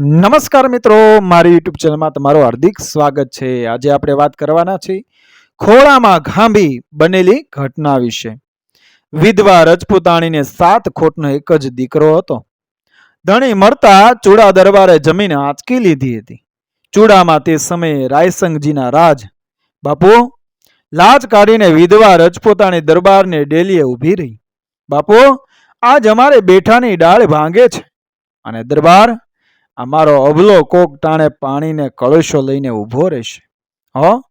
નમસ્કાર મિત્રો, મારી યુટ્યુબ ચેનલમાં તમારું હાર્દિક સ્વાગત છે. આજે આપણે વાત કરવાના છીએ ખોળામાં ઘાંભી બનેલી ઘટના વિશે. વિધવા રજપૂતાણીને સાત ખોટનો એક જ દીકરો હતો. ધણી મળતા ચૂડા દરબારે જમીન આંચકી લીધી હતી. ચૂડામાં તે સમયે રાયસંગજીના રાજ. બાપુ, લાજ કાઢીને વિધવા રજપૂતાણી દરબારને ડેલીએ ઊભી રહી. બાપુ, આજ અમારે બેઠાની ડાળ ભાંગે છે. અને દરબાર અમારો અબલો કોક ટાણે પાણીને કળશો લઈને ઊભો રહેશે. હો?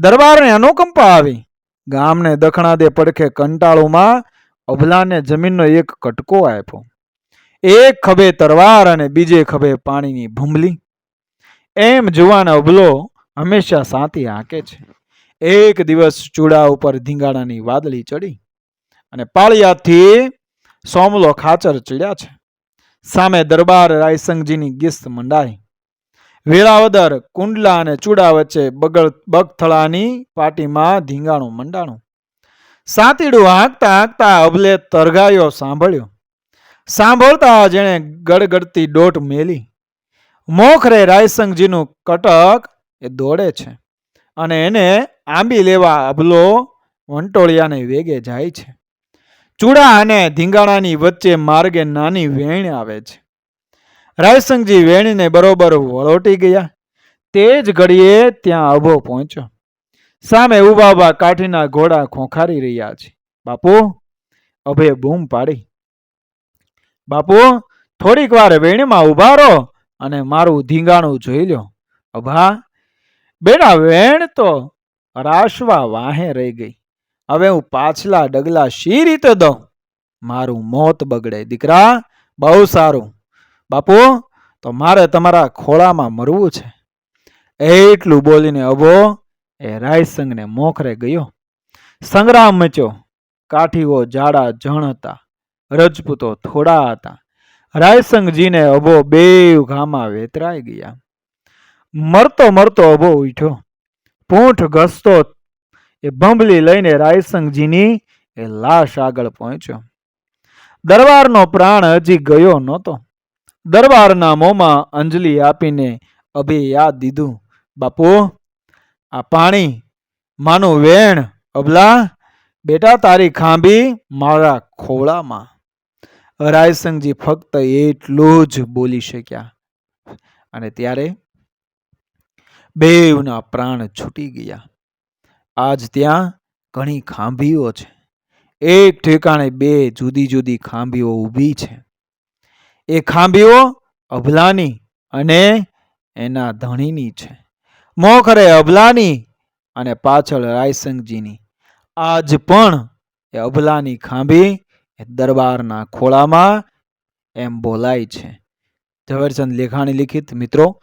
દરબારને અનુકંપા આવી. ગામને દખણાદે પડખે કંટાળુમાં અબલાને જમીનનો એક કટકો આપ્યો. એક ખભે તરવાર અને બીજે ખભે પાણીની ભૂંબલી. એમ જુવાન અબલો હંમેશા સાંતી હાંકે છે. એક દિવસ ચૂડા ઉપર ધીંગાણાની વાદળી ચડી અને પાળિયાથી સોમલો ખાચર ચડ્યા છે. સામે દરબાર રાયસંગજીની ગિસ્ત મંડાઈ. વેળાવદર, કુંડલા અને ચૂડા વચ્ચે બગળ બગથળાની પાટીમાં ધીંગાણું મંડાણું. સાતીડું હાંકતા હાંકતા અભલે તરગાયો સાંભળ્યો. સાંભળતા જેણે ગડગડતી દોટ મેલી. મોખરે રાયસંગજીનું કટક એ દોડે છે અને એને આંબી લેવા અભલો વંટોળિયાને વેગે જાય છે. ચૂડા અને ધીંગાણાની વચ્ચે માર્ગે નાની વેણ આવે છે. રાયસંગજી વેણીને બરોબર વળોટી ગયા. તે જ ઘડીએ ત્યાં અભો પહોંચ્યો. સામે ઊભા ઊભા કાઠીના ઘોડા ખોખારી રહ્યા છે. બાપુ, અભે બૂમ પાડી. બાપુ, થોડીક વાર વેણીમાં ઊભા રહો અને મારું ધીંગાણું જોઈ લો અભા, બેટા, વેણ તો રાશવા વાહે રહી ગઈ. હવે હું પાછલા ડગલા શી રીતે દઉં? મારું મોત બગડે. દીકરા, બહુ સારું. બાપુ, તો મારે તમારા ખોળામાં મરવું છે. એટલું બોલીને અબો એ રાયસંગને મોખરે ગયો. સંગ્રામ મચ્યો. કાઠીઓ જાડા જણ હતા. રજપૂતો થોડા હતા. રાયસંગજીને અબો બે ઘામાં વેતરાઈ ગયા. મરતો મરતો અબો ઉઠ્યો. પૂંઠ ઘસતો એ ભંભલી લઈને રાયસંગજીની એ લાશ આગળ પહોંચ્યો. દરબારનો પ્રાણ હજી ગયો નહોતો. દરબારના મોંમાં અંજલિ આપીને અભે યાદ દીધું, બાપુ, આ પાણી, માનું વેણ, અબલા, બેટા તારી ખાંભી મારા ખોળામાં રાયસંગજી ફક્ત એટલું જ બોલી શક્યા. અને ત્યારે બેવના પ્રાણ છૂટી ગયા. આજ ત્યાં ઘણી ખાંભીઓ છે. એક ઠેકાણે બે જુદી જુદી ખાંભીઓ ઊભી છે. એ ખાંભીઓ અભલાની અને એના ધણીની છે. મોખરે અભલાની અને પાછળ રાયસંગજીની. આજ પણ એ અભલાની ખાંભી દરબારના ખોળામાં એમ બોલાય છે. ઝવેરચંદ લેખાણી લિખિત મિત્રો